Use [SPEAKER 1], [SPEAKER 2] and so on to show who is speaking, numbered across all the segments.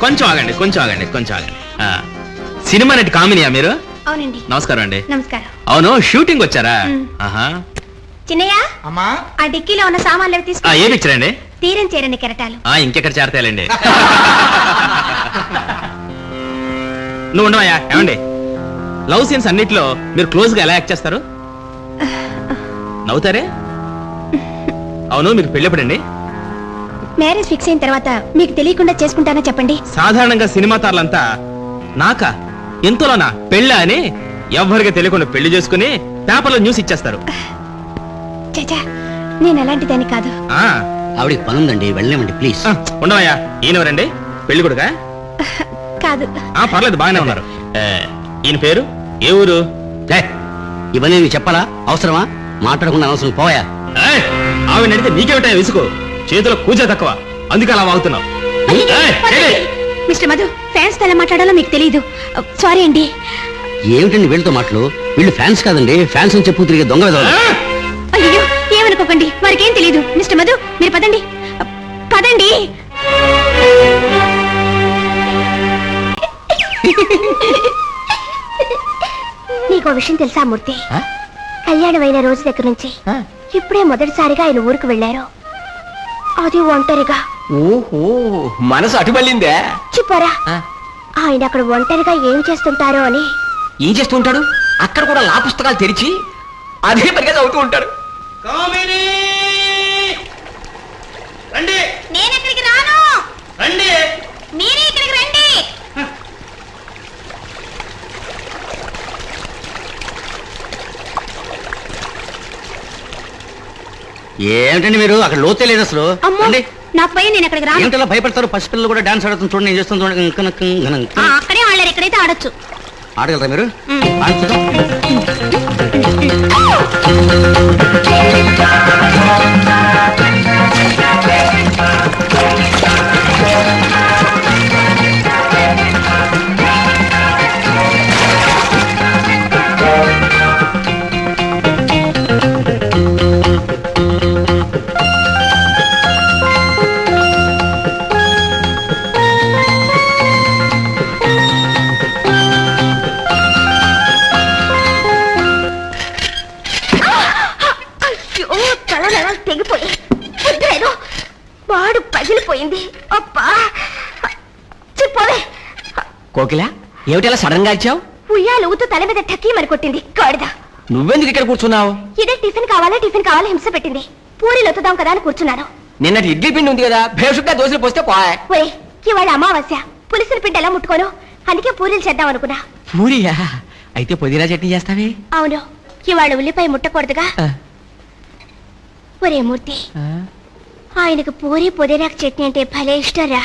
[SPEAKER 1] కొంచెం ఆగండి కొంచెం ఆగండి కొంచెం ఆగండి. ఆ, సినిమా నటి కామినియా మీరు?
[SPEAKER 2] అవునండి.
[SPEAKER 1] నమస్కారం అండి.
[SPEAKER 2] నమస్కారం.
[SPEAKER 1] అవును షూటింగ్ వచ్చారా?
[SPEAKER 2] మ్.
[SPEAKER 1] ఆహా.
[SPEAKER 2] చిన్నయ్య?
[SPEAKER 3] అమ్మా?
[SPEAKER 2] ఆ డిక్కీలో ఉన్న సామాన్లు అవి
[SPEAKER 1] ఆ,
[SPEAKER 2] తీసుకో
[SPEAKER 1] ఏ పిక్చర్ అండి
[SPEAKER 2] తీరం చేరని కెరటాలు.
[SPEAKER 1] ఆ, ఇంకెక్కడ చేరతాయండి నువ్వు ఉండవయ్యా ఏమండి? లవ్ సీన్స్ అన్నిట్లో మీరు క్లోజ్గా ఎలా యాక్ట్ చేస్తారు? నవ్వుతారే? అవును మీకు పెళ్ళెప్పుడండి
[SPEAKER 2] మ్యారేజ్ ఫిక్స్ అయిన తర్వాత మీకు తెలియకుండా చేసుకుంటానా చెప్పండి?
[SPEAKER 1] సాధారణంగా సినిమా తారలంతా నాకా? ఎంతలోనా పెళ్ళా అని ఎవ్వరికి తెలియకుండా పెళ్ళి చేసుకుని పేపర్లో న్యూస్ ఇచ్చేస్తారు.
[SPEAKER 2] చచా నేను అలాంటి దాన్ని కాదు.
[SPEAKER 1] ఆ.
[SPEAKER 4] ఆవిడకి పనుందండి వెళ్ళలేమండి ప్లీజ్
[SPEAKER 1] ఆ, ఉండవయ్యా ఈయనవరండి? పెళ్ళి కొడుకా
[SPEAKER 2] కాదు.
[SPEAKER 1] ఆ పర్లేదు బాగానే ఉన్నారు. ఏ, ఈయన పేరు? ఏ ఊరు?
[SPEAKER 4] ఇవన్నీ నీకు చెప్పాలా? అవసరమా? మాట్లాడకుండా అవసరం పోయా
[SPEAKER 1] ఏయ్, ఆవిడ అడిగితే నీకేమిటా విసుగు? చేతిలో కూజ తక్కువ. అందుకే అలా వాగుతున్నావు. ఏయ్, ఏయ్,
[SPEAKER 2] మిస్టర్ మధు ఫ్యాన్స్ ఎలా మాట్లాడాలో మీకు తెలియదు సారీ అండి.
[SPEAKER 4] ఏమిటండి వీళ్ళతో మాటలు? వీళ్ళు ఫ్యాన్స్ కాదండి ఫ్యాన్స్ అని చెప్పు తిరిగే దొంగ!
[SPEAKER 2] అయ్యో ఏమనుకోకండి. వారికేం తెలియదు మిస్టర్ మధు మీరు పదండి. పదండి. నీకు విషయం తెలుసా మూర్తి? కళ్యాణమైన రోజు దగ్గర నుంచి? ఇప్పుడే మొదటిసారిగా ఆయన ఊరికి వెళ్ళారు. అది ఒంటరిగా.
[SPEAKER 3] ఓహో మనసు అటు మళ్ళిందే
[SPEAKER 2] చెప్పారా
[SPEAKER 3] ఆ,
[SPEAKER 2] ఆయన అక్కడ ఒంటరిగా ఏం చేస్తుంటారో అని.
[SPEAKER 3] ఏం చేస్తూ ఉంటాడు? అక్కడ కూడా లా పుస్తకాలు తెరిచి అదే పనిగా చదువుతూ ఉంటాడు.
[SPEAKER 1] రండి!
[SPEAKER 2] నేను ఇక్కడికి రాను!
[SPEAKER 1] రండి!
[SPEAKER 2] మీరే ఇక్కడికి రండి
[SPEAKER 4] ఏమిటండి మీరు? అక్కడ లోతే లేదు అసలు.
[SPEAKER 2] అమ్మో
[SPEAKER 4] రండి.
[SPEAKER 2] నాకు భయం నేను ఇక్కడికి రాను.
[SPEAKER 4] ఏమిటలా భయపడతారు? పసిపిల్లలు కూడా డాన్స్ ఆడుతుంది చూడండి నేను చేస్తాను చూడండి. ఇంక నక్క, ఇంక నక్క.
[SPEAKER 2] ఆ, అక్కడే ఆడలేరు ఎక్కడైతే ఆడొచ్చు.
[SPEAKER 4] ఆడగలరా మీరు? చూద్దాం.
[SPEAKER 2] పగిలిపోయింది అబ్బా! చెప్పవే
[SPEAKER 3] కోకిల ఏమిటి సడన్గా ఇచ్చావు
[SPEAKER 2] ఉయ్యాలు ఊతూ తల మీద టక్కీ మరి కొట్టింది. గాడిద.
[SPEAKER 3] నువ్వెందుకు ఇక్కడ కూర్చున్నావు?
[SPEAKER 2] ఇదే టిఫిన్ కావాలా? టిఫిన్ కావాలా? హింస పెట్టింది. పూరీలు ఒత్తుదాం కదా అని కూర్చున్నాను
[SPEAKER 3] నిన్నటి ఇడ్లీ పిండి ఉంది కదా భేషుగ్గా దోశలు పోస్తే పోయా.
[SPEAKER 2] ఒరే ఇవాళ అమావాస్య. పులిసిన పిండి ఎలా ముట్టుకోను? అందుకే పూరీలు చేద్దాం అనుకున్నా.
[SPEAKER 3] పూరియా? అయితే పుదీనా చట్నీ చేస్తావే?
[SPEAKER 2] అవును. ఇవాళ ఉల్లిపాయ ముట్టకూడదుగా. ఒరే మూర్తి. ఆయనకు పూరి పుదీనాకు చట్నీ అంటే భలే ఇష్టరా.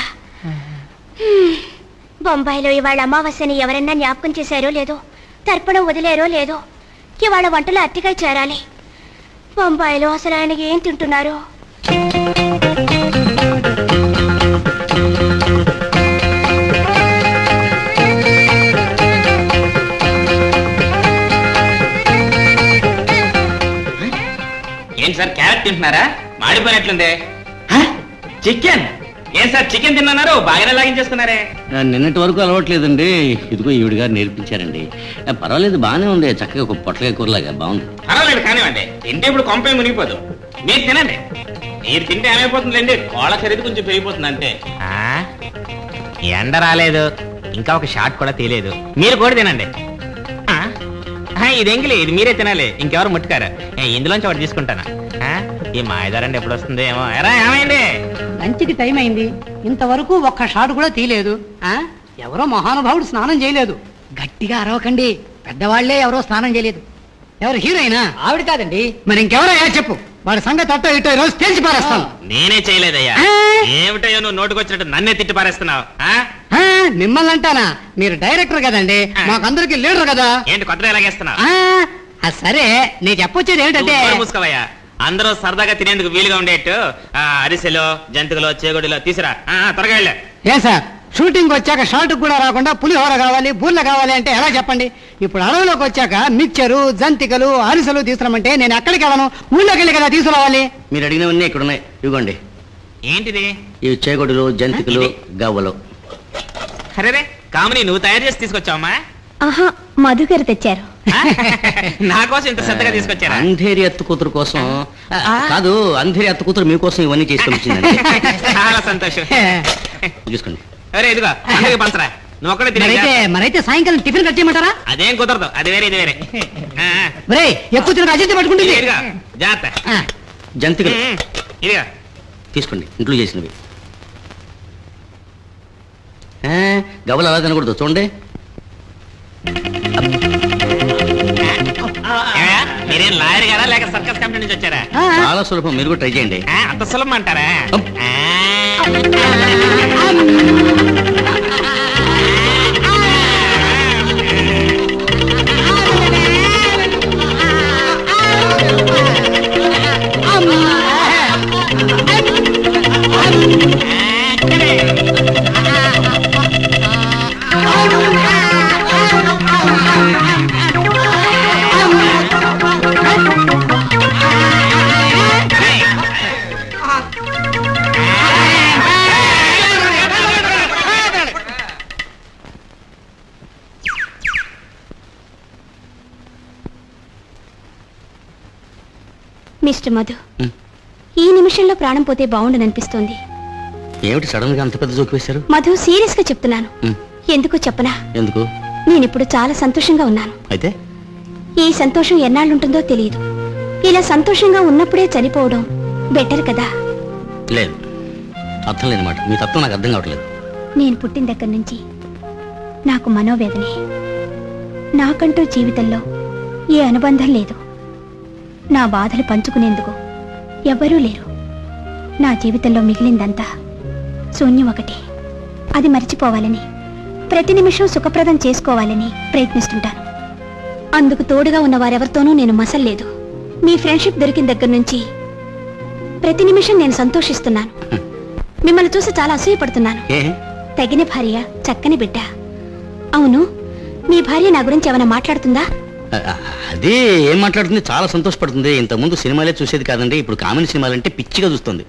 [SPEAKER 2] బొంబాయిలో ఇవాళ అమావాస్యని ఎవరన్నా జ్ఞాపకం చేశారో లేదో తర్పణం వదిలేరో లేదో ఇవాళ వంటలు అట్టిగా చేరాలి. బొంబాయిలో అసలు ఆయన ఏం తింటున్నారో?
[SPEAKER 1] ఏం సార్ క్యారెట్ తింటున్నారా? మాడిపోయినట్లుందే. చికెన్? ఏం సార్ చికెన్ తిన్నారు బాగానే లాగించేస్తున్నారే
[SPEAKER 4] నిన్నటి వరకు అలవాట్లేదండి. ఇదిగో ఈవిడ గారు నేర్పించారండి. పర్వాలేదు బాగానే ఉంది. చక్కగా ఒక పొట్లకాయ కూరలాగా బాగుంది.
[SPEAKER 1] పర్వాలేదు కానివ్వండి. తింటే ఇప్పుడు కొంపే మునిగిపోదు. మీరు తినండి. మీరు తింటే ఏమైపోతుందండి? కోళ్ళ ఖరీదు కొంచెం పెరిగిపోతుంది అంతే. ఎండ రాలేదు. ఇంకా ఒక షాట్ కూడా తీయలేదు. మీరు కూడా తినండి. ఆ? ఆ, ఇది ఎంగిలి. ఇది మీరే తినాలి. ఇంకెవరు ముట్టుకారు. ఏ, ఇందులోంచి ఒకటి తీసుకుంటాను. ఆ? ఈ మాయదారండి ఎప్పుడు వస్తుంది ఏమో. ఎరా ఏమైంది?
[SPEAKER 5] లంచ్కి టైం అయింది. ఇంతవరకు ఒక్క షాట్ కూడా తీయలేదు. ఆ? ఎవరో మహానుభావుడు స్నానం చేయలేదు. గట్టిగా అరవకండి. పెద్దవాళ్ళే ఎవరో స్నానం చేయలేదు. ఎవరు హీరోయినా? ఆవిడ కాదండి. మరి ఇంకెవరయ్యా చెప్పు. వాడి సంగతి అట్టో ఇటో రోజు తేల్చి పారేస్తాను
[SPEAKER 1] నేనే చేయలేదయ్యా.
[SPEAKER 5] ఆ?
[SPEAKER 1] ఏమిటయ్యో నువ్వు నోటుకొచ్చినట్టు నన్నే తిట్టి పారేస్తున్నావు? ఆ?
[SPEAKER 5] ఆ, మిమ్మల్ని అంటానా? మీరు డైరెక్టర్ కదండి. మాకందరికి లీడర్ కదా.
[SPEAKER 1] ఏంటి కొత్తగా ఎలాగేస్తున్నావు
[SPEAKER 5] ఆ, ఆ, సరే నేను చెప్పొచ్చేది
[SPEAKER 1] నోరు మూసుకోవయ్యా. అందరూ సరదాగా తినేందుకు వీలుగా ఉండేట్టు. ఆ, అరిసెలో జంతికలో చేగుడిలో తీసురా. ఆ, త్వరగా వెళ్ళే.
[SPEAKER 5] ఏం సార్? షూటింగ్ వచ్చాక షార్ట్ కూడా రాకుండా పులిహోర కావాలి బూర్ల కావాలి అంటే ఎలా చెప్పండి? ఇప్పుడు అడవిలోకి వచ్చాక మిక్చరు జంతికలు అరిసెలు తీసుకురామంటే నేను ఎక్కడికి వెళ్ళను? ఊళ్ళోకి వెళ్ళి కదా తీసుకురావాలి?
[SPEAKER 4] మీరు అడిగినవన్నీ ఇక్కడ ఉన్నాయి ఇవ్వండి.
[SPEAKER 1] ఏంటిది?
[SPEAKER 4] ఇవి చేగొడులు జంతికలు గవ్వలు.
[SPEAKER 1] అరే కామని నువ్వు తయారు చేసి తీసుకొచ్చావమ్మా?
[SPEAKER 2] ఆహా మధుగారు తెచ్చారు?
[SPEAKER 1] నా కోసం ఇంత శ్రద్ధగా తీసుకొచ్చారా?
[SPEAKER 4] అంధేరి అత్త కూతురు కోసం. కాదు అంధేరి అత్త కూతురు మీకోసం ఇవన్నీ చేసి పంపించిందండి.
[SPEAKER 1] చాలా సంతోషం.
[SPEAKER 4] చూసుకోండి.
[SPEAKER 1] అరే ఇదిగో అందరికి పంచరా. నువ్వు ఒక్కడే తినే
[SPEAKER 5] మరైతే సాయంకాలం టిఫిన్ కట్ చేయమంటారా?
[SPEAKER 1] అదేం కుదరదు అది వేరే ఇది వేరే.
[SPEAKER 5] మరే ఎక్కువ తినక అజంతి పట్టుకుంటుంది.
[SPEAKER 1] ఇదిగో, జాగ్రత్త.
[SPEAKER 4] జంతికలు.
[SPEAKER 1] ఇదిగో.
[SPEAKER 4] తీసుకోండి ఇంట్లో చేసినవి. ఆ, గవ్వలు అలా తినకూడదు. చూడండి.
[SPEAKER 1] ఏమయ్యా, మీరేం లాయర్ గారా లేక సర్కస్ కంపెనీ నుంచి వచ్చారా.
[SPEAKER 4] చాలా సులభం. మీరు కూడా ట్రై చేయండి.
[SPEAKER 1] ఆ, అంత సులభం అంటారా.
[SPEAKER 2] మిస్టర్ మధు. ఈ నిమిషంలో ప్రాణం పోతే బాగుండననిపిస్తోంది
[SPEAKER 4] ఏమిటి సడన్గా అంత పెద్ద జోక్ వేశారు?
[SPEAKER 2] మధు సీరియస్గా చెప్తున్నాను ఎందుకు చెప్పనా?
[SPEAKER 4] ఎందుకు?
[SPEAKER 2] నేనిప్పుడు చాలా సంతోషంగా ఉన్నాను.
[SPEAKER 4] అయితే?
[SPEAKER 2] ఈ సంతోషం ఎన్నాళ్ళుంటుందో తెలియదు. ఇలా సంతోషంగా ఉన్నప్పుడే చనిపోవడం బెటర్ కదా?
[SPEAKER 4] లేదు. అర్థం లేని మాట. మీ తత్వం నాకు అర్థం కావట్లేదు.
[SPEAKER 2] నేను పుట్టిన దగ్గర నుంచి నాకు మనోవేదనే. నాకంటూ జీవితంలో ఏ అనుబంధం లేదు. నా బాధలు పంచుకునేందుకు ఎవ్వరూ లేరు. నా జీవితంలో మిగిలిందంతా శూన్యం ఒకటి. అది మర్చిపోవాలని ప్రతి నిమిషం సుఖప్రదం చేసుకోవాలని ప్రయత్నిస్తుంటాను. అందుకు తోడుగా ఉన్న వారెవరితోనూ నేను మసల్లేదు. మీ ఫ్రెండ్షిప్ దొరికిన దగ్గర నుంచి ప్రతి నిమిషం నేను సంతోషిస్తున్నాను. మిమ్మల్ని చూసి చాలా అసూయపడుతున్నాను. తగిన భార్య చక్కని బిడ్డ. అవును మీ భార్య నా గురించి ఏమైనా మాట్లాడుతుందా?
[SPEAKER 4] అదే ఏం మాట్లాడుతుంది? చాలా సంతోషపడుతుంది. ఇంతకుముందు సినిమాలే చూసేది కాదండి. ఇప్పుడు కామెడీ సినిమాలంటే పిచ్చిగా చూస్తుంది.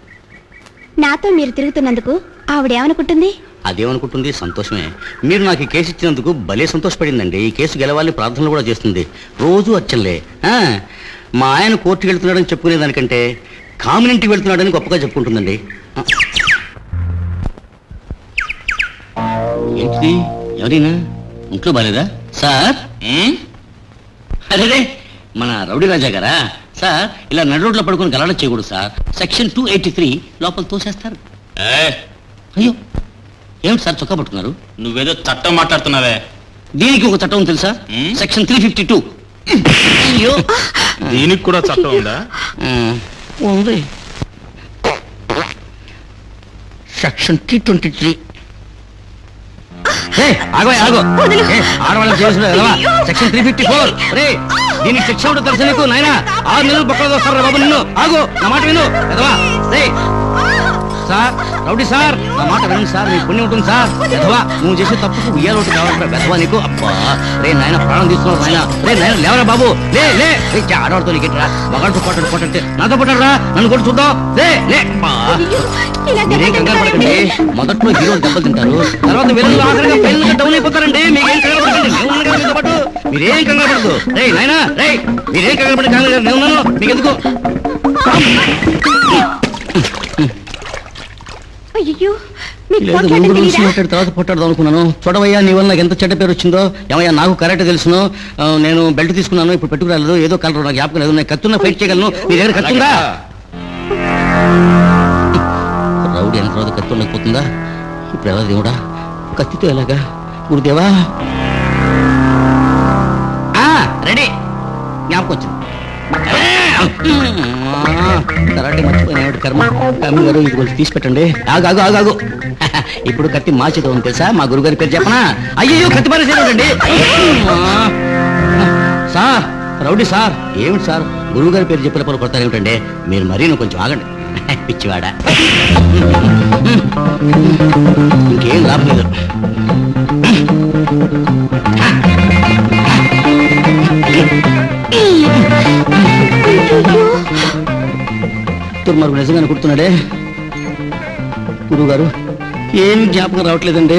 [SPEAKER 2] నాతో మీరు తిరుగుతున్నందుకు ఆవిడ ఏమనుకుంటుంది?
[SPEAKER 4] అదేమనుకుంటుంది? సంతోషమే. మీరు నాకు ఈ కేసు ఇచ్చినందుకు భలే సంతోషపడిందండి. ఈ కేసు గెలవాలి ప్రార్థనలు కూడా చేస్తుంది. రోజు అచ్చల్లే ఆ, మా ఆయన కోర్టుకి వెళ్తున్నాడని చెప్పుకునేదానికంటే కామినింటికి వెళ్తున్నాడని గొప్పగా చెప్పుకుంటుందండి. ఆ. ఏంటిది? ఎవరైనా? ఇంట్లో బాలేదా? సార్? అరే మన రౌడీ రాజా గారా? సార్ ఇలా నడు రోడ్లో పడుకొని గలాడ చేయకూడదు sir. Section two eighty three లోపల తోసేస్తారు. అయ్యో ఏమిటి సార్ చొక్కా పట్టుకున్నారు?
[SPEAKER 1] నువ్వేదో చట్టం మాట్లాడుతున్నావే.
[SPEAKER 4] దీనికి ఒక చట్టం తెలుసా. Section three fifty two. అయ్యో.
[SPEAKER 1] దీనికి కూడా చట్టం ఉందా?
[SPEAKER 4] ఉంది. Section three twenty three. ఆగో. ఆగో ఏ, ఆడవాళ్ళకి చేసిన ఎలవా సెక్షన్ త్రీ ఫిఫ్టీ ఫోర్ రే దీనికి శిక్ష ఉంటుంది తెలుసా నీకు నాయన. ఆరు నెలలు పక్కన వస్తారు బాబు నిన్ను? ఆగు నా మాట విను ఎదవా? రే సార్? Rowdy sir? నా మాట వినండి సార్ మీ పుణ్యం ఉంటుంది సార్. ఎదవా నువ్వు చేసే తప్పుకు ఉయ్యాల ఒకటి కావాలంటే వెదవా నీకు. అబ్బా రే నాయన ప్రాణం తీస్తున్నావు నాయన. రే నాయన లేవరా బాబు. లే లే. ఆడవాడితో నీకెట్రా మగాడితో కొట్టడు కొట్టంటే నాతో కొట్టరా నన్ను కూడా చూద్దాం. లే లే. అబ్బా. మీరేం కంగారు పడకండి. మొదట్లో హీరోలు దెబ్బలు తింటారు తర్వాత విలన్లు ఆఖరిగా ఫైనల్ డౌన్ అయిపోతారండి. మీకేం కంగారు పడకండి నేను పాటు మీరేం కంగారు పడదు రే నాయనా రే. మీరేం కంగారు పడి కంగారు నేను ఉన్నాను మీకు ఎందుకు
[SPEAKER 2] అయ్యో మీకు
[SPEAKER 4] లేదు
[SPEAKER 2] పోట్లాడడం
[SPEAKER 4] ముందు
[SPEAKER 2] తెలీదా?
[SPEAKER 4] మాట్లాడి తర్వాత పొట్టాడదాం అనుకున్నాను. చూడవయ్యా నీ వల్ల నాకు ఎంత చెడ్డ పేరు వచ్చిందో? ఏమయ్యా నాకు కరెక్ట్ తెలుసును. ఆ, నేను బెల్ట్ తీసుకున్నాను ఇప్పుడు పెట్టుకురాలేదు ఏదో కలర్ నాకు జ్ఞాపకం లేదు. నేను కత్తున్న ఫైట్ చేయగలను. మీ దగ్గర కత్తుందా రౌడీ ఎంత తర్వాత కత్తి ఉండకపోతుందా? ఇప్పుడు ఎలా దేవుడా కత్తితో ఎలాగా? గురుదేవా. ఆ, రెడీ. జ్ఞాపకం వచ్చింది. కరాటే మర్చిపోయిన కర్మ. కమ్మి గారు ఇది కొంచెం తీసి పెట్టండి ఆగు ఆగు ఆగు ఆగు. ఇప్పుడు కత్తి మా చేత ఉంది తెలుసా? మా గురుగారి పేరు చెప్పనా? అయ్యో కత్తి పారేసేయండి సార్ రౌడీ సార్. ఏమిటి సార్? గురువు గారి పేరు చెప్పిన పలు కొడతారు ఏమిటండి? మీరు మరీను కొంచెం ఆగండి.
[SPEAKER 1] పిచ్చివాడా.
[SPEAKER 4] నిజంగా అనుకుంటున్నాడే గురువు గారు ఏమి జ్ఞాపకం రావట్లేదండి.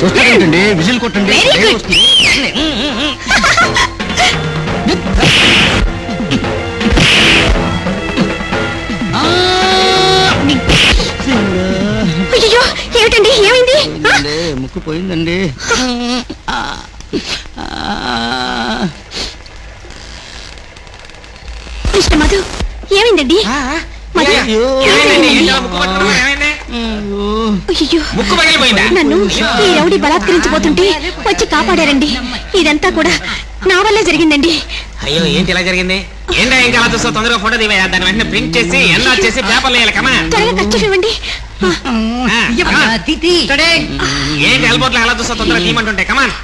[SPEAKER 4] చూస్తారేంటండి విజిల్ కొట్టండి
[SPEAKER 2] Very good.
[SPEAKER 4] వస్తుంది? ఆ!
[SPEAKER 2] అయ్యో ఏమిటండి ఏమైంది ఆ?
[SPEAKER 4] ముక్కు పోయిందండి ఆ, ఆ,
[SPEAKER 2] మిస్టర్ మధు ఏమైందండి మధు
[SPEAKER 4] అయ్యో.
[SPEAKER 1] ఏమైందండి?
[SPEAKER 2] ఏమైందండి?
[SPEAKER 1] ఏంటో ముక్కు పట్టుకున్నావు? ఏమైంది?
[SPEAKER 4] అయ్యో.
[SPEAKER 2] అయ్యో
[SPEAKER 1] ముక్కు పగిలిపోయిందా
[SPEAKER 2] నన్ను ఈ రౌడీ బలాత్కరించబోతుంటే వచ్చి కాపాడారండి. ఇదంతా కూడా నా వల్లే జరిగిందండి.
[SPEAKER 1] అయ్యో ఏంటి ఇలా జరిగింది? ఏంటా ఇంకా అలా చూస్తావు తొందరగా ఫోటో దివయ్యా దాన్ని వెంటనే ప్రింట్ చేసి ఎన్నో చేసి పేపర్లు వేయాలి. కమా
[SPEAKER 2] త్వరగా ఖర్చు ఇవ్వండి.
[SPEAKER 1] ఏంటి ఎల్బోట్లో ఎలా చూస్తావు తొందరగా తీయమంటుంటే. కమాన్